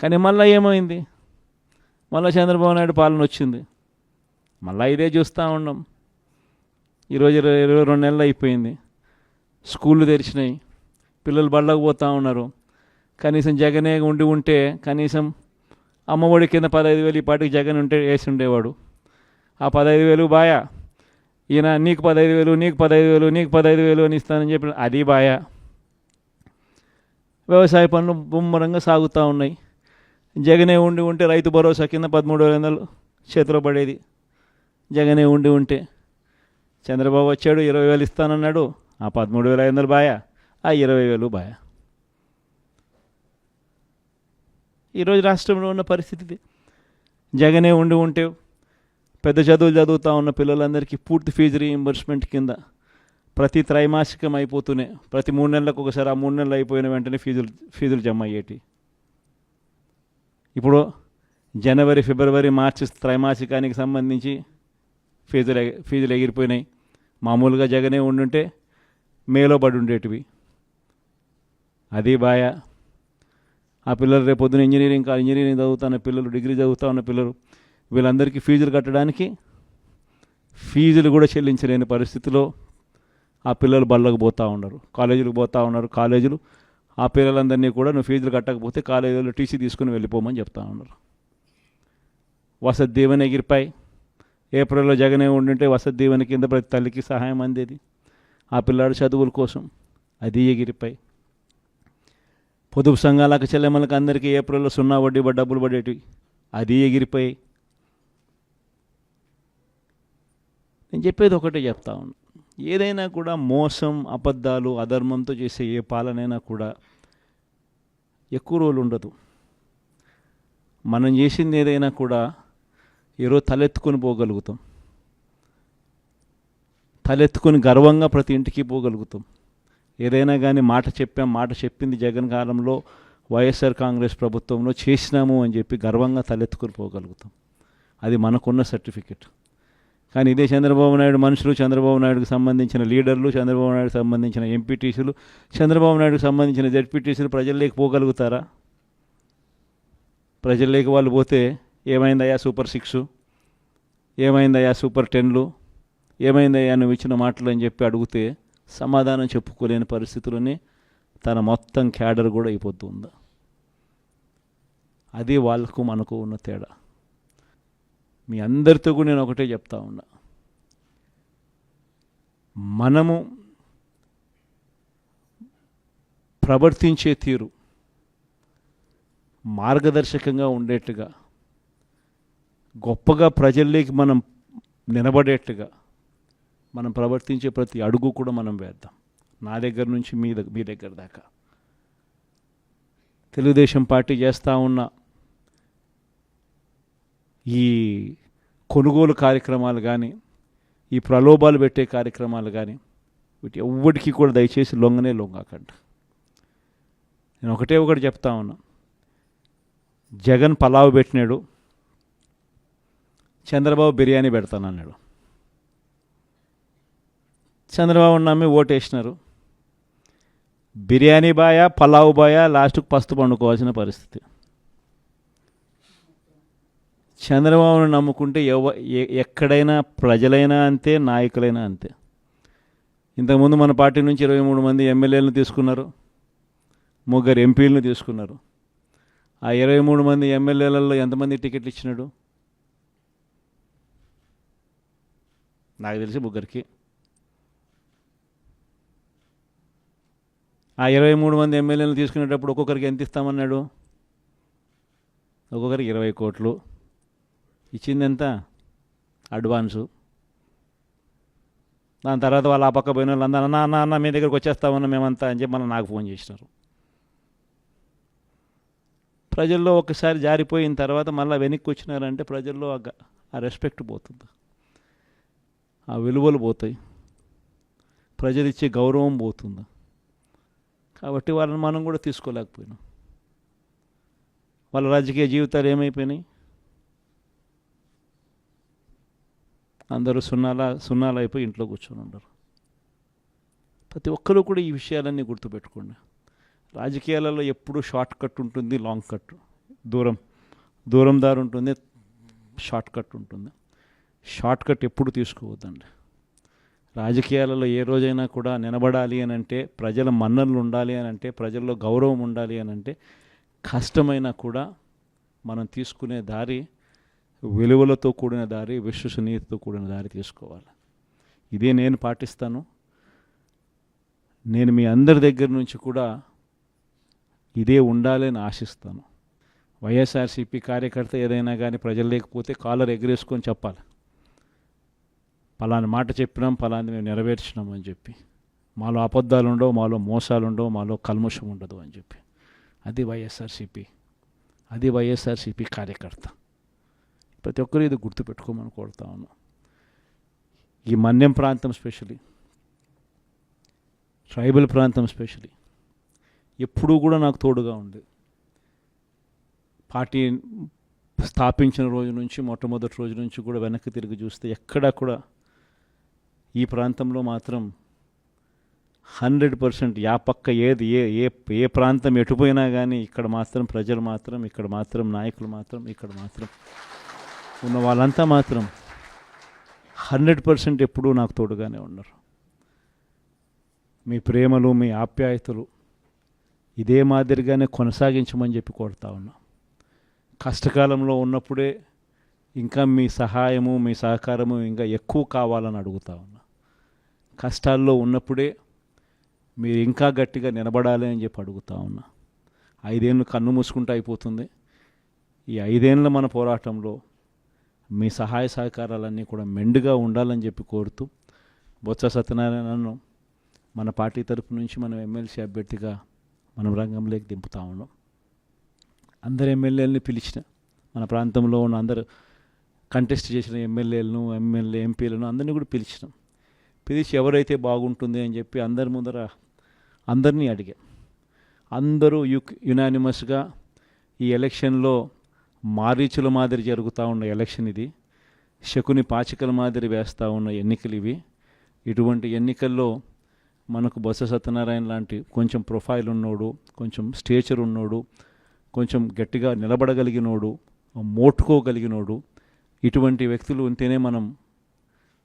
కానీ మళ్ళీ ఏమైంది? మళ్ళీ చంద్రబాబు నాయుడు పాలన వచ్చింది. మళ్ళీ ఇదే చూస్తూ ఉన్నాం. ఈరోజు ఇరవై ఇరవై రెండు నెలలు అయిపోయింది. స్కూళ్ళు తెరిచినాయి. పిల్లలు బళ్ళకు పోతూ ఉన్నారు. కనీసం జగనే ఉండి ఉంటే కనీసం అమ్మఒడి కింద పదహైదు వేలు ఈ పాటికి జగన్ ఉంటే వేసి ఉండేవాడు. ఆ పదహైదు వేలు బాయా? ఈయన నీకు పదహైదు వేలు నీకు పదహైదు వేలు నీకు పదహైదు వేలు అని ఇస్తానని చెప్పి అది బాయా? వ్యవసాయ పనులు ముమ్మరంగా సాగుతూ ఉన్నాయి. జగనే ఉండి ఉంటే రైతు భరోసా కింద పదమూడు వేల వందలు చేతిలో పడేది. జగనే ఉండి ఉంటే చంద్రబాబు వచ్చాడు ఇరవై వేలు ఇస్తానన్నాడు ఆ పదమూడు వేల ఐదు వందలు బాయా ఆ ఇరవై వేలు బాయా. ఈరోజు రాష్ట్రంలో ఉన్న పరిస్థితి జగనే ఉండి ఉంటే పెద్ద చదువులు చదువుతూ ఉన్న పిల్లలందరికీ పూర్తి ఫీజు రీఇంబర్స్మెంట్ కింద ప్రతి త్రైమాసికం అయిపోతూనే ప్రతి మూడు నెలలకు ఒకసారి ఆ మూడు నెలలు అయిపోయిన వెంటనే ఫీజులు ఫీజులు జమ అయ్యేటి. ఇప్పుడు జనవరి ఫిబ్రవరి మార్చి త్రైమాసికానికి సంబంధించి ఫీజులు ఫీజులు ఎగిరిపోయినాయి. మామూలుగా జగనే ఉండుంటే మేలో పడి ఉండేటివి. అది బాయ. ఆ పిల్లలు రేపు పొద్దున ఇంజనీరింగ్ కాదు ఇంజనీరింగ్ చదువుతున్న పిల్లలు డిగ్రీ చదువుతా ఉన్న పిల్లలు వీళ్ళందరికీ ఫీజులు కట్టడానికి ఫీజులు కూడా చెల్లించలేని పరిస్థితిలో ఆ పిల్లలు బళ్ళకు పోతూ ఉన్నారు. కాలేజీలకు పోతూ ఉన్నారు. కాలేజీలు ఆ పిల్లలందరినీ కూడా నువ్వు ఫీజులు కట్టకపోతే కాలేజీలో టీసీ తీసుకుని వెళ్ళిపోమని చెప్తా ఉన్నారు. వసతి దీవెన ఏప్రిల్లో జగనే ఉండింటే వసతి దీవెన కింద ప్రతి తల్లికి సహాయం అందేది. ఆ పిల్లాడు చదువుల కోసం అది ఎగిరిపై పొదుపు సంఘాలకు చెల్లెమ్మలకు అందరికీ ఏప్రిల్లో సున్నా వడ్డీ డబ్బులు పడేటివి. అది ఎగిరిపోయి. నేను చెప్పేది ఒకటే చెప్తా ఉన్నాను ఏదైనా కూడా మోసం అబద్ధాలు అధర్మంతో చేసే ఏ పాలనైనా కూడా ఎక్కువ రోజులు ఉండదు. మనం చేసింది ఏదైనా కూడా ఈరోజు తలెత్తుకొని పోగలుగుతాం. తలెత్తుకొని గర్వంగా ప్రతి ఇంటికి పోగలుగుతాం. ఏదైనా కానీ మాట చెప్పాం మాట చెప్పింది జగన్ కాలంలో వైఎస్ఆర్ కాంగ్రెస్ ప్రభుత్వంలో చేసినాము అని చెప్పి గర్వంగా తలెత్తుకొని పోగలుగుతాం. అది మనకున్న సర్టిఫికెట్. కానీ ఇదే చంద్రబాబు నాయుడు మనుషులు చంద్రబాబు నాయుడుకు సంబంధించిన లీడర్లు చంద్రబాబు నాయుడుకు సంబంధించిన ఎంపీటీసీలు చంద్రబాబు నాయుడుకు సంబంధించిన జెడ్పీటీసీలు ప్రజల్లోకి పోగలుగుతారా? ప్రజల్లోకి వాళ్ళు పోతే ఏమైందయ్యా సూపర్ సిక్స్? ఏమైందయ్యా సూపర్ టెన్లు? ఏమైందయ్యా నువ్వు ఇచ్చిన మాటలు అని చెప్పి అడిగితే సమాధానం చెప్పుకోలేని పరిస్థితులని తన మొత్తం క్యాడర్ కూడా అయిపోతుంది. అది వాళ్ళకు మనకు ఉన్న తేడా. మీ అందరితో కూడా నేను ఒకటే చెప్తా ఉన్నా. మనము ప్రవర్తించే తీరు మార్గదర్శకంగా ఉండేట్టుగా గొప్పగా ప్రజల్లోకి మనం నిలబడేట్టుగా మనం ప్రవర్తించే ప్రతి అడుగు కూడా మనం వేద్దాం. నా దగ్గర నుంచి మీ దగ్గర మీ దగ్గర దాకా. తెలుగుదేశం పార్టీ చేస్తూ ఉన్న ఈ కొనుగోలు కార్యక్రమాలు కానీ ఈ ప్రలోభాలు పెట్టే కార్యక్రమాలు కానీ వీటి ఎవ్వటికీ కూడా దయచేసి లొంగనే లొంగకండి. నేను ఒకటే ఒకటి చెప్తా ఉన్నా. జగన్ పలావ్ పెట్టినాడు. చంద్రబాబు బిర్యానీ పెడతానన్నాడు. చంద్రబాబు నమ్మి ఓటేసినారు. బిర్యానీ బాయా పలావ్ బాయా లాస్ట్కు పస్తు పండుకోవాల్సిన పరిస్థితి. చంద్రబాబును నమ్ముకుంటే ఎవ ఎ- ఎక్కడైనా ప్రజలైనా అంతే నాయకులైనా అంతే. ఇంతకుముందు మన పార్టీ నుంచి ఇరవై మూడు మంది ఎమ్మెల్యేలను తీసుకున్నారు ముగ్గురు ఎంపీలను తీసుకున్నారు. ఆ ఇరవై మూడు మంది ఎమ్మెల్యేలలో ఎంతమంది టికెట్లు ఇచ్చినాడు? నాకు తెలిసి ముగ్గురికి. ఆ ఇరవై మూడు మంది ఎమ్మెల్యేలను తీసుకునేటప్పుడు ఒక్కొక్కరికి ఎంత ఇస్తామన్నాడు? ఒక్కొక్కరికి ఇరవై కోట్లు. ఇచ్చింది ఎంత అడ్వాన్సు. దాని తర్వాత వాళ్ళు ఆ పక్క పోయిన వాళ్ళు అందరూ అన్న అన్న అన్న మీ దగ్గరికి వచ్చేస్తామన్న మేమంతా అని చెప్పి మళ్ళీ నాకు ఫోన్ చేసినారు. ప్రజల్లో ఒకసారి జారిపోయిన తర్వాత మళ్ళీ వెనక్కి వచ్చినారంటే ప్రజల్లో ఆ గ- రెస్పెక్ట్ పోతుంది. ఆ విలువలు పోతాయి. ప్రజలు ఇచ్చే గౌరవం పోతుంది. కాబట్టి వాళ్ళని మనం కూడా తీసుకోలేకపోయినాం. వాళ్ళ రాజకీయ జీవితాలు ఏమైపోయినాయి? అందరూ సున్నాల సున్నాలు అయిపోయి ఇంట్లో కూర్చొని ఉండరు. ప్రతి ఒక్కరూ కూడా ఈ విషయాలన్నీ గుర్తుపెట్టుకోండి. రాజకీయాలలో ఎప్పుడూ షార్ట్ కట్ ఉంటుంది లాంగ్ కట్. దూరం దూరం దారి ఉంటుంది షార్ట్ కట్ ఉంటుంది. షార్ట్ కట్ ఎప్పుడు తీసుకోవద్దండి. రాజకీయాలలో ఏ రోజైనా కూడా నిలబడాలి అని అంటే ప్రజల మన్ననలు ఉండాలి అని అంటే ప్రజల్లో గౌరవం ఉండాలి అని అంటే కష్టమైనా కూడా మనం తీసుకునే దారి విలువలతో కూడిన దారి విశ్వసనీయతతో కూడిన దారి తీసుకోవాలి. ఇదే నేను పాటిస్తాను. నేను మీ అందరి దగ్గర నుంచి కూడా ఇదే ఉండాలని ఆశిస్తాను. వైఎస్ఆర్సీపీ కార్యకర్త ఏదైనా కానీ ప్రజలు లేకపోతే కాలర్ ఎగరేసుకొని చెప్పాలి. పలాని మాట చెప్పినాం పలాని మేము నెరవేర్చినాం అని చెప్పి. మాలో అబద్ధాలు ఉండవు మాలో మోసాలు ఉండవు మాలో కల్ముషం ఉండదు అని చెప్పి. అది వైఎస్ఆర్సీపీ. అది వైఎస్ఆర్సీపీ కార్యకర్త. ప్రతి ఒక్కరు ఇది గుర్తుపెట్టుకోమని కోరుతా ఉన్నాం. ఈ మన్యం ప్రాంతం స్పెషలీ ట్రైబల్ ప్రాంతం స్పెషలీ ఎప్పుడూ కూడా నాకు తోడుగా ఉంది. పార్టీ స్థాపించిన రోజు నుంచి మొట్టమొదటి రోజు నుంచి కూడా వెనక్కి తిరిగి చూస్తే ఎక్కడా కూడా ఈ ప్రాంతంలో మాత్రం హండ్రెడ్ పర్సెంట్ యా పక్క ఏది ఏ ఏ ఏ ప్రాంతం ఎటుపోయినా కానీ ఇక్కడ మాత్రం ప్రజలు మాత్రం ఇక్కడ మాత్రం నాయకులు మాత్రం ఇక్కడ మాత్రం ఉన్న వాళ్ళంతా మాత్రం హండ్రెడ్ పర్సెంట్ ఎప్పుడూ నాకు తోడుగానే ఉన్నారు. మీ ప్రేమలు మీ ఆప్యాయతలు ఇదే మాదిరిగానే కొనసాగించమని చెప్పి కోరుతా ఉన్నా. కష్టకాలంలో ఉన్నప్పుడే ఇంకా మీ సహాయము మీ సహకారము ఇంకా ఎక్కువ కావాలని అడుగుతా ఉన్నా. కష్టాల్లో ఉన్నప్పుడే మీరు ఇంకా గట్టిగా నిలబడాలి అని చెప్పి అడుగుతా ఉన్నా. ఐదేళ్ళు కన్ను మూసుకుంటూ అయిపోతుంది. ఈ ఐదేళ్ళ మన పోరాటంలో మీ సహాయ సహకారాలన్నీ కూడా మెండుగా ఉండాలని చెప్పి కోరుతూ బొత్స సత్యనారాయణను మన పార్టీ తరపు నుంచి మనం ఎమ్మెల్సీ అభ్యర్థిగా మనం రంగంలోకి దింపుతా ఉన్నాం. అందరు ఎమ్మెల్యేలని పిలిచిన మన ప్రాంతంలో ఉన్న అందరు కంటెస్ట్ చేసిన ఎమ్మెల్యేలను ఎమ్మెల్యే ఎంపీలను అందరినీ కూడా పిలిచినాం. పిలిచి ఎవరైతే బాగుంటుంది అని చెప్పి అందరి ముందర అందరినీ అడిగా. అందరూ యు యునానిమస్గా ఈ ఎలక్షన్లో మారీచుల మాదిరి జరుగుతూ ఉన్న ఎలక్షన్ ఇది. శకుని పాచికల మాదిరి వేస్తూ ఉన్న ఎన్నికలు ఇవి. ఇటువంటి ఎన్నికల్లో మనకు బొత్స సత్యనారాయణ లాంటి కొంచెం ప్రొఫైల్ ఉన్నోడు కొంచెం స్టేచర్ ఉన్నోడు కొంచెం గట్టిగా నిలబడగలిగినోడు మోటుకోగలిగినోడు ఇటువంటి వ్యక్తులు ఉంటేనే మనం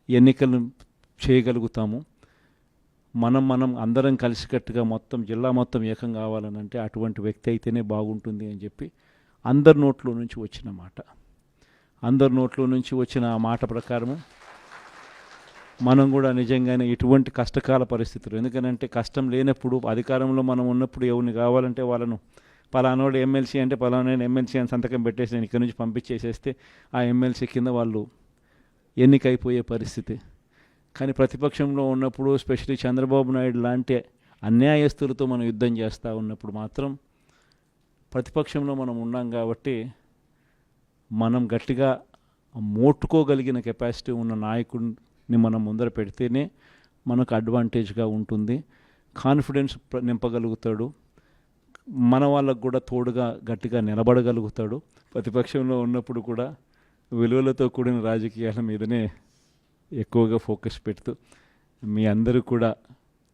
ఎన్నికలను చేయగలుగుతాము. మనం మనం అందరం కలిసికట్టుగా మొత్తం జిల్లా మొత్తం ఏకం కావాలనంటే అటువంటి వ్యక్తి అయితేనే బాగుంటుంది అని చెప్పి అందరి నోట్లో నుంచి వచ్చిన మాట. అందరి నోట్లో నుంచి వచ్చిన ఆ మాట ప్రకారము మనం కూడా నిజంగానే ఎటువంటి కష్టకాల పరిస్థితులు. ఎందుకనంటే కష్టం లేనప్పుడు అధికారంలో మనం ఉన్నప్పుడు ఎవరిని కావాలంటే వాళ్ళను పలానోడు ఎమ్మెల్సీ అంటే పలానా ఎమ్మెల్సీ అని సంతకం పెట్టేసి నేను ఇక్కడి నుంచి పంపించేసేస్తే ఆ ఎమ్మెల్సీ కింద వాళ్ళు ఎన్నికైపోయే పరిస్థితి. కానీ ప్రతిపక్షంలో ఉన్నప్పుడు స్పెషలీ చంద్రబాబు నాయుడు లాంటి అన్యాయస్తులతో మనం యుద్ధం చేస్తూ ఉన్నప్పుడు మాత్రం ప్రతిపక్షంలో మనం ఉన్నాం కాబట్టి మనం గట్టిగా మోట్టుకోగలిగిన కెపాసిటీ ఉన్న నాయకుడిని మనం ముందర పెడితేనే మనకు అడ్వాంటేజ్గా ఉంటుంది. కాన్ఫిడెన్స్ నింపగలుగుతాడు. మన వాళ్ళకు కూడా తోడుగా గట్టిగా నిలబడగలుగుతాడు. ప్రతిపక్షంలో ఉన్నప్పుడు కూడా విలువలతో కూడిన రాజకీయాల మీదనే ఎక్కువగా ఫోకస్ పెడుతూ మీ అందరూ కూడా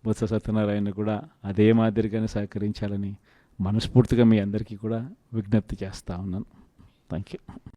బొత్స సత్యనారాయణ కూడా అదే మాదిరిగానే సహకరించాలని మనస్ఫూర్తిగా మీ అందరికీ కూడా విజ్ఞప్తి చేస్తూ ఉన్నాను. Thank you